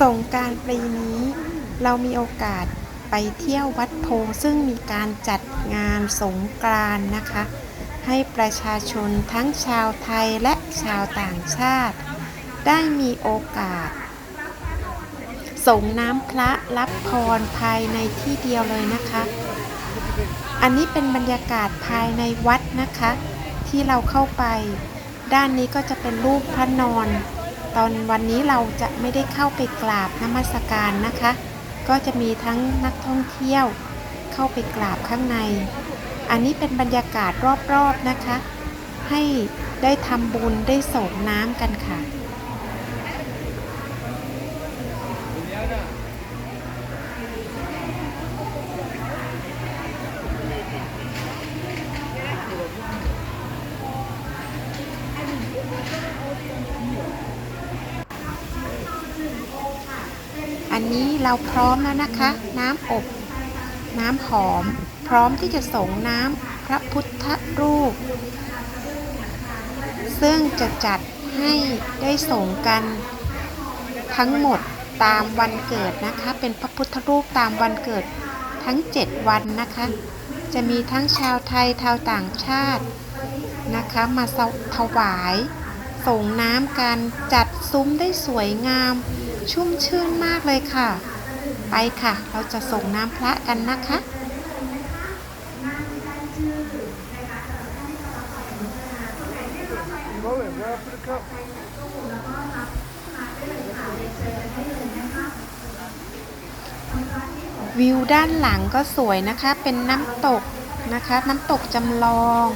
สงการปีนี้ เรามีโอกาสไปเที่ยววัดโพซึ่งมีการจัดงานสงกรานนะคะ ให้ประชาชนทั้งชาวไทยและชาวต่างชาติ ได้มีโอกาส ส่งน้ำพระรับพรภายในที่เดียวเลยนะคะ อันนี้เป็นบรรยากาศภายในวัดนะคะ ที่เราเข้าไป ด้านนี้ก็จะเป็นรูปพระนอน ตอนวันนี้เราจะไม่ได้เข้าไปกราบนมัสการนะคะ ก็จะมีทั้งนักท่องเที่ยวเข้าไปกราบข้างใน อันนี้เป็นบรรยากาศรอบๆนะคะ ให้ได้ทำบุญได้ส่งน้ำกันค่ะ อันนี้เราพร้อมแล้วนะคะ น้ำอบ น้ำหอม พร้อมที่จะส่งน้ำพระพุทธรูป ซึ่งจะจัดให้ได้ส่งกันทั้งหมดตามวันเกิดนะคะ เป็นพระพุทธรูปตามวันเกิดทั้ง 7 วันนะคะ จะมีทั้งชาวไทยชาวต่างชาตินะคะ มาถวาย ส่งน้ำกันจัดซุ้มได้สวยงาม ชุ่มชื่นมากเลยค่ะ ไปค่ะ เราจะส่งน้ำพระกันนะคะวิวด้านหลังก็สวยนะคะ เป็นน้ำตกนะคะ น้ำตกจำลอง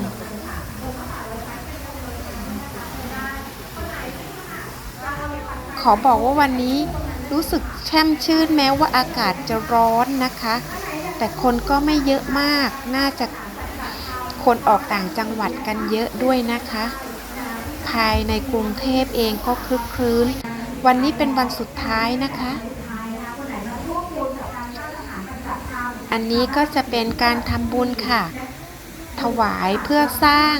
ขอบอกว่าวันนี้รู้สึกแช่มชื่นแม้ว่าอากาศจะร้อนนะคะ แต่คนก็ไม่เยอะมากน่าจะคนออกต่างจังหวัดกันเยอะด้วยนะคะ ภายในกรุงเทพเองก็คลึกคลื้น วันนี้เป็นวันสุดท้ายนะคะ อันนี้ก็จะเป็นการทำบุญค่ะ ถวายเพื่อสร้าง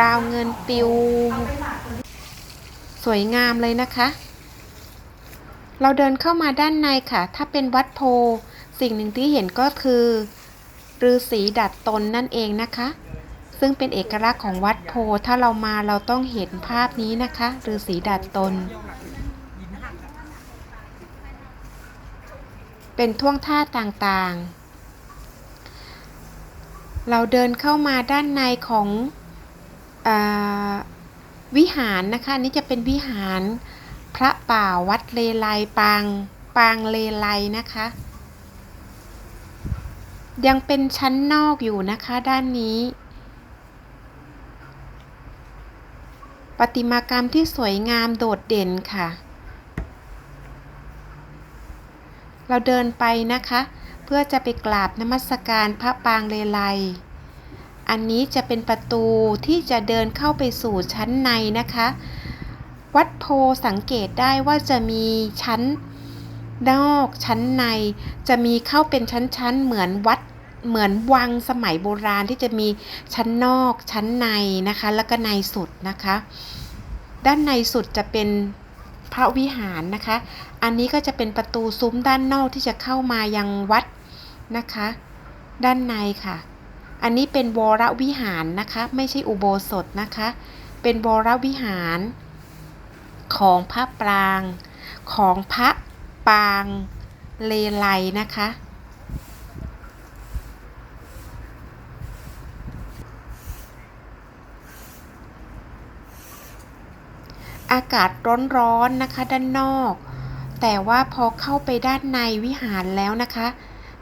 ราวเงินปิวสวยงามเลยนะคะ เราเดินเข้ามาด้านในค่ะ ถ้าเป็นวัดโพ สิ่งหนึ่งที่เห็นก็คือฤาษีดัดตนนั่นเองนะคะ ซึ่งเป็นเอกลักษณ์ของวัดโพ ถ้าเรามาเราต้องเห็นภาพนี้นะคะฤาษีดัดตน เป็นท่วงท่าต่างๆ เราเดินเข้ามาด้านในของอวิหารนะคะนนี้จะเป็นวิหารพระป่าวัดเลไลปางปางเลไลนะคะ ยังเป็นชั้นนอกอยู่นะคะด้านนี้ประติมากรรมที่สวยงามโดดเด่นค่ะ เราเดินไปนะคะ เพื่อจะไปกราบนมัสการพระปางเลไลอันนี้จะเป็นประตูที่จะเดินเข้าไปสู่ชั้นในนะคะ วัดโพสังเกตได้ว่าจะมีชั้นนอกชั้นใน จะมีเข้าเป็นชั้นๆเหมือนวัดเหมือนวังสมัยโบราณที่จะมีชั้นนอกชั้นในนะคะ แล้วก็ในสุดนะคะ ด้านในสุดจะเป็น พระวิหารนะคะ อันนี้ก็จะเป็นประตูซุ้มด้านนอกที่จะเข้ามายังวัดนะคะ ด้านในค่ะ อันนี้เป็นวรวิหารนะคะ ไม่ใช่อุโบสถนะคะ เป็นวรวิหาร ของพระปราง ของพระปางเลไลนะคะ อากาศร้อนๆนะคะด้านนอก แต่ว่าพอเข้าไปด้านในวิหารแล้วนะคะ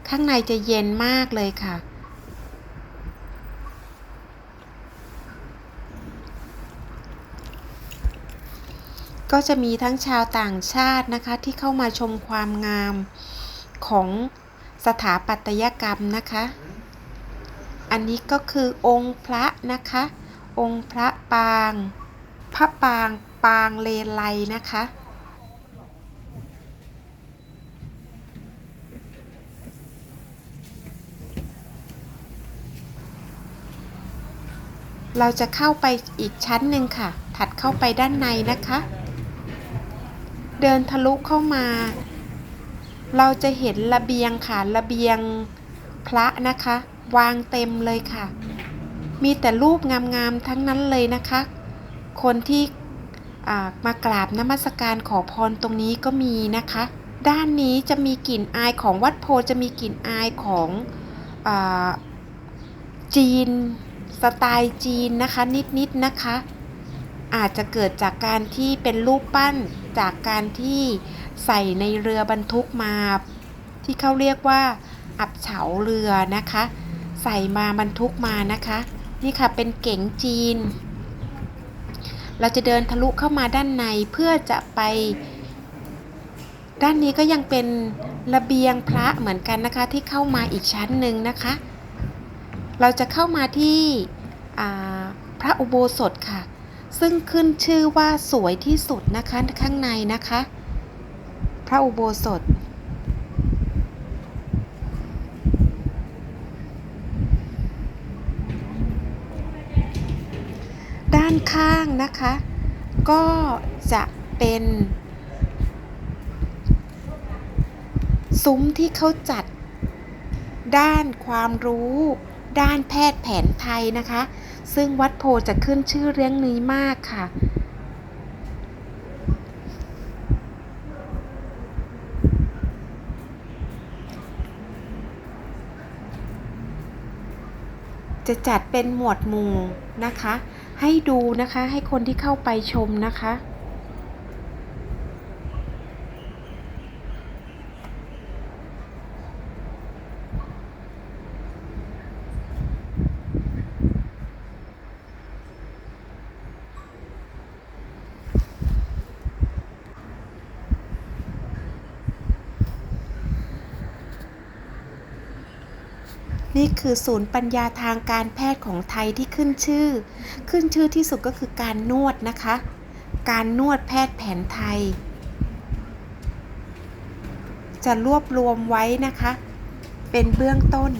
ข้างในจะเย็นมากเลยค่ะ ก็จะมีทั้งชาวต่างชาตินะคะที่เข้ามาชมความงามของสถาปัตยกรรมนะคะ อันนี้ก็คือองค์พระนะคะ องค์พระปาง พระปาง ปางเลไลนะคะ เราจะเข้าไปอีกชั้นหนึ่งค่ะ ถัดเข้าไปด้านในนะคะ เดินทะลุเข้ามา เราจะเห็นระเบียงค่ะ ระเบียงพระนะคะ วางเต็มเลยค่ะ มีแต่รูปงามๆทั้งนั้นเลยนะคะ คนที่ มากราบนมัสการขอพรตรงนี้ก็มีนะคะ ด้านนี้จะมีกลิ่นอายของวัดโพจะมีกลิ่นอายของอจีน สไตล์จีนนะคะ นิดๆนะคะ อาจจะเกิดจากการที่เป็นรูปปั้นจากการที่ใส่ในเรือบรรทุกมา ที่เขาเรียกว่าอับเฉาเรือนะคะ ใส่มาบรรทุกมานะคะ นี่ค่ะเป็นเก๋งจีน เราจะเดินทะลุเข้ามาด้านในเพื่อจะไป ด้านนี้ก็ยังเป็นระเบียงพระเหมือนกันนะคะ ที่เข้ามาอีกชั้นหนึ่งนะคะ เราจะเข้ามาที่พระอุโบสถค่ะ ซึ่งขึ้นชื่อว่าสวยที่สุดนะคะข้างในนะคะ พระอุโบสถานข้างนะคะ ก็จะเป็นซุ้มที่เขาจัด ด้านความรู้ ด้านแพทย์แผนไทยนะคะ ซึ่งวัดโพจะขึ้นชื่อเรื่องนี้มากค่ะ จะจัดเป็นหมวดหมู่นะคะ ให้ดูนะคะ ให้คนที่เข้าไปชมนะคะ นี่คือศูนย์ปัญญาทางการแพทย์ของไทยที่ขึ้นชื่อ ขึ้นชื่อที่สุดก็คือการนวดนะคะ การนวดแพทย์แผนไทย จะรวบรวมไว้นะคะ เป็นเบื้องต้น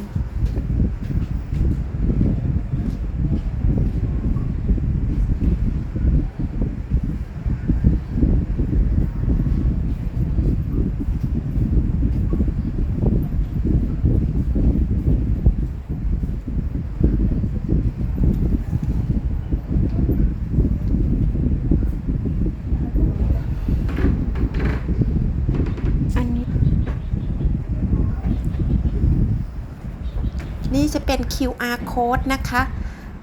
นี้ นี่จะ เป็น QR code นะคะ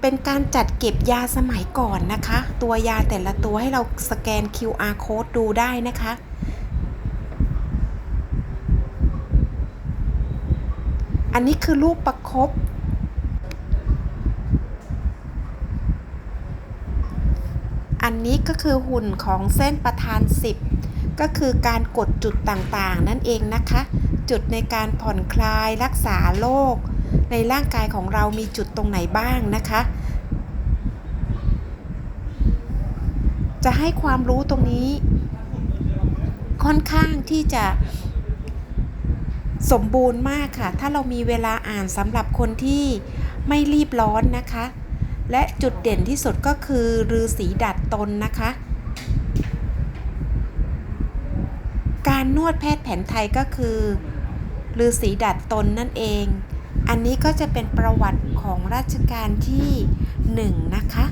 เป็นการจัดเก็บยาสมัยก่อนนะคะ ตัวยาแต่ละตัวให้เราสแกน QR code ดูได้นะคะ อันนี้คือรูปประครบอันนี้ก็คือหุ่นของเส้นประธาน 10 ก็คือการกดจุดต่างๆ นั่นเองนะคะ จุดในการผ่อนคลายรักษาโรค ในร่างกายของเรามีจุดตรงไหนบ้างนะคะ จะให้ความรู้ตรงนี้ค่อนข้างที่จะสมบูรณ์มากค่ะ ถ้าเรามีเวลาอ่านสำหรับคนที่ไม่รีบร้อนนะคะ และจุดเด่นที่สุดก็คือฤาษีดัดตนนะคะ การนวดแพทย์แผนไทยก็คือฤาษีดัดตนนั่นเอง อันนี้ก็จะเป็นประวัติของรัชกาลที่หนึ่งนะคะ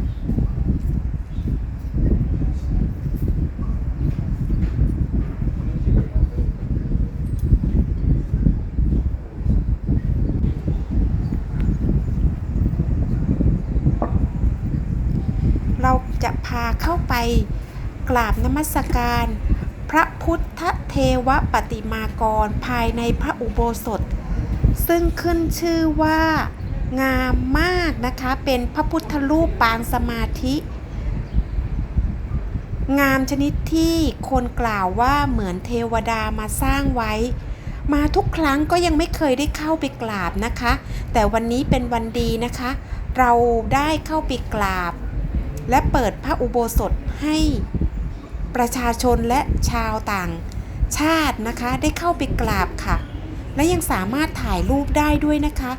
เราจะพาเข้าไปกราบนมัสการ พระพุทธเทวปฏิมากรภายในพระอุโบสถ ซึ่งขึ้นชื่อว่างามมากนะคะ เป็นพระพุทธรูปปางสมาธิ งามชนิดที่คนกล่าวว่าเหมือนเทวดามาสร้างไว้ มาทุกครั้งก็ยังไม่เคยได้เข้าไปกราบนะคะ แต่วันนี้เป็นวันดีนะคะ เราได้เข้าไปกราบ และเปิดพระอุโบสถให้ประชาชนและชาวต่างชาตินะคะได้เข้าไปกราบค่ะ และยังสามารถถ่ายรูปได้ด้วยนะคะ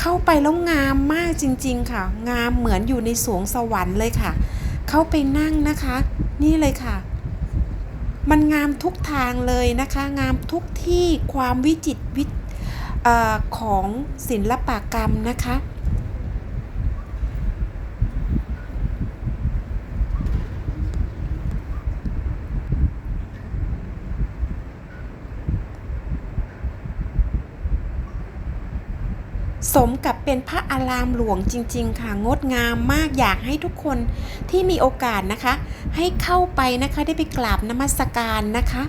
เข้าไปแล้วงามมากจริงๆค่ะ งามเหมือนอยู่ในสวงสวรรค์เลยค่ะ เข้าไปนั่งนะคะ นี่เลยค่ะ มันงามทุกทางเลยนะคะ งามทุกที่ความวิจิตวิของศิลปกรรมนะคะ สมกับเป็นพระอารามหลวงจริง ๆ ค่ะ งดงามมากอยากให้ทุกคนที่มีโอกาสนะคะ ให้เข้าไปนะคะได้ไปกราบนมัสการนะคะ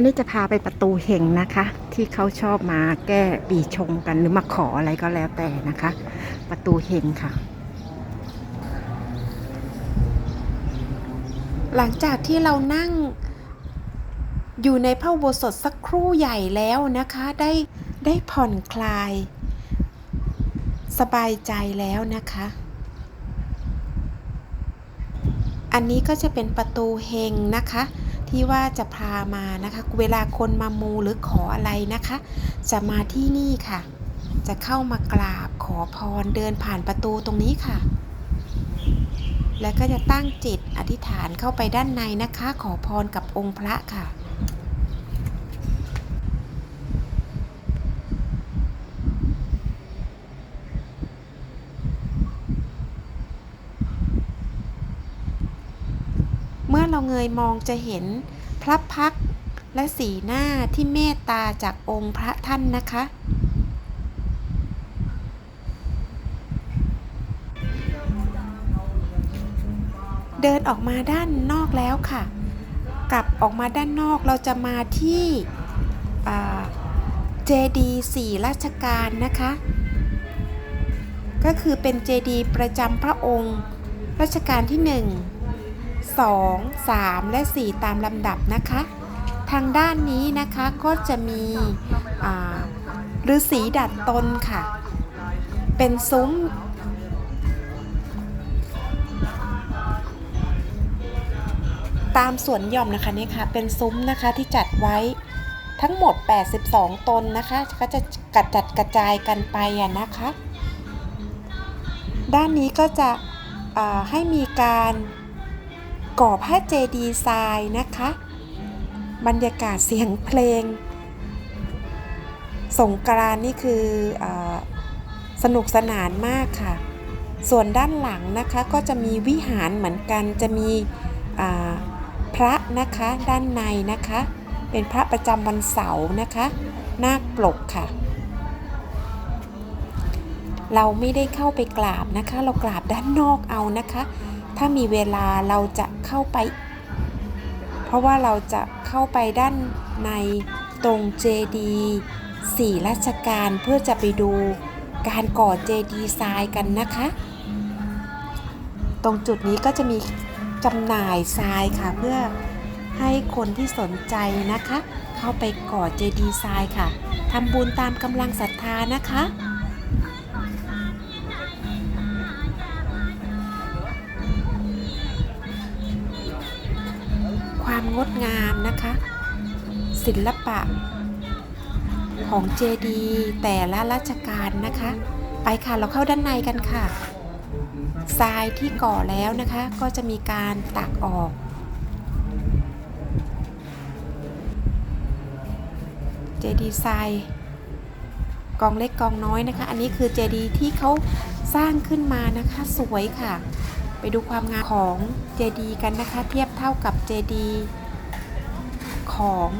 นนี้จะพาไปประตูเฮงนะคะ ที่เขาชอบมาแก้ปีชงกันหรือมาขออะไรก็แล้วแต่นะคะ ประตูเฮงค่ะ หลังจากที่เรานั่งอยู่ในพระโบสถสักครู่ใหญ่แล้วนะคะ ได้ได้ผ่อนคลาย สบายใจแล้วนะคะ อันนี้ก็จะเป็นประตูเฮงนะคะ ที่ว่าจะพามานะคะ เวลาคนมามูหรือขออะไรนะคะ จะมาที่นี่ค่ะ จะเข้ามากราบขอพรเดินผ่านประตูตรงนี้ค่ะ แล้วก็จะตั้งจิตอธิษฐานเข้าไปด้านในนะคะ ขอพรกับองค์พระค่ะ เราเงยมองจะเห็นพระพักและสีหน้าที่เมตตาจากองค์พระท่านนะคะ เดินออกมาด้านนอกแล้วค่ะ กลับออกมาด้านนอกเราจะมาที่เจดีสี่ราชการนะคะ ก็คือเป็นเจดีประจำพระองค์รัชกาลที่1 2 3 และ 4 ตามลำดับนะคะ ทางด้านนี้นะคะก็จะมีฤาษีดัดตนค่ะ เป็นซุ้มตามสวนหย่อมนะคะนี่ค่ะเป็นซุ้มนะคะที่จัดไว้ทั้งหมด 82 ตนนะคะ ก็จะกระจัดกระจายกันไปอะนะคะ ด้านนี้ก็จะให้มีการ ก่อผ้าเจดีย์ทรายนะคะ บรรยากาศเสียงเพลง สงกรานนี่คืออสนุกสนานมากค่ะ ส่วนด้านหลังนะคะก็จะมีวิหารเหมือนกันจะมีพระนะคะด้านในนะคะ เป็นพระประจำวันเสาร์นะคะนาคปลกค่ะ เราไม่ได้เข้าไปกราบนะคะ เรากราบด้านนอกเอานะคะ ถ้ามีเวลาเราจะเข้าไป เพราะว่าเราจะเข้าไปด้านในตรงเจดีสี่ราชการเพื่อจะไปดูการก่อเจดีทรายกันนะคะ ตรงจุดนี้ก็จะมีจำหน่ายทรายค่ะเพื่อให้คนที่สนใจนะคะ เข้าไปก่อเจดีทรายค่ะทำบุญตามกำลังศรัทธานะคะ ความงดงามนะคะ ศิลปะ ของเจดีแต่ละราชการนะคะ ไปค่ะเราเข้าด้านในกันค่ะทรายที่ก่อแล้วนะคะ ก็จะมีการตักออก เจดีทรายกองเล็กกองน้อยนะคะ อันนี้คือเจดีที่เขาสร้างขึ้นมานะคะสวยค่ะ ไปดูความงามของเจดีกันนะคะเทียบเท่ากับเจดีของ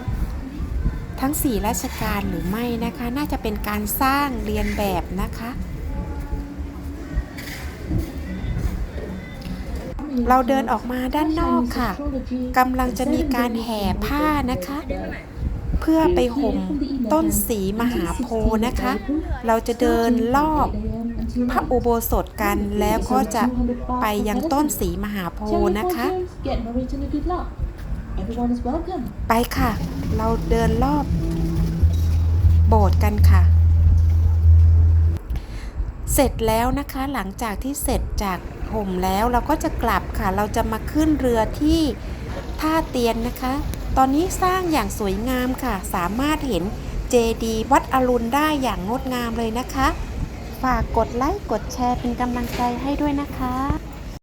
ทั้ง 4 ราชการหรือไม่นะคะ น่าจะเป็นการสร้างเรียนแบบนะคะ เราเดินออกมาด้านนอกค่ะกำลังจะมีการแห่ผ้านะคะ เพื่อไปห่มต้นสีมหาโพนะคะ เราจะเดินรอบ พระอุโบสถกันแล้วก็จะไปยังต้นสีมหาโพธิ์นะคะ ไปค่ะ เราเดินรอบโบสถ์กันค่ะ เสร็จแล้วนะคะหลังจากที่เสร็จจากห่มแล้วเราก็จะกลับค่ะ เราจะมาขึ้นเรือที่ท่าเตียนนะคะ ตอนนี้สร้างอย่างสวยงามค่ะ สามารถเห็นเจดีย์วัดอรุณได้อย่างงดงามเลยนะคะ ฝากกดไลค์ กดแชร์เป็นกำลังใจให้ด้วยนะคะ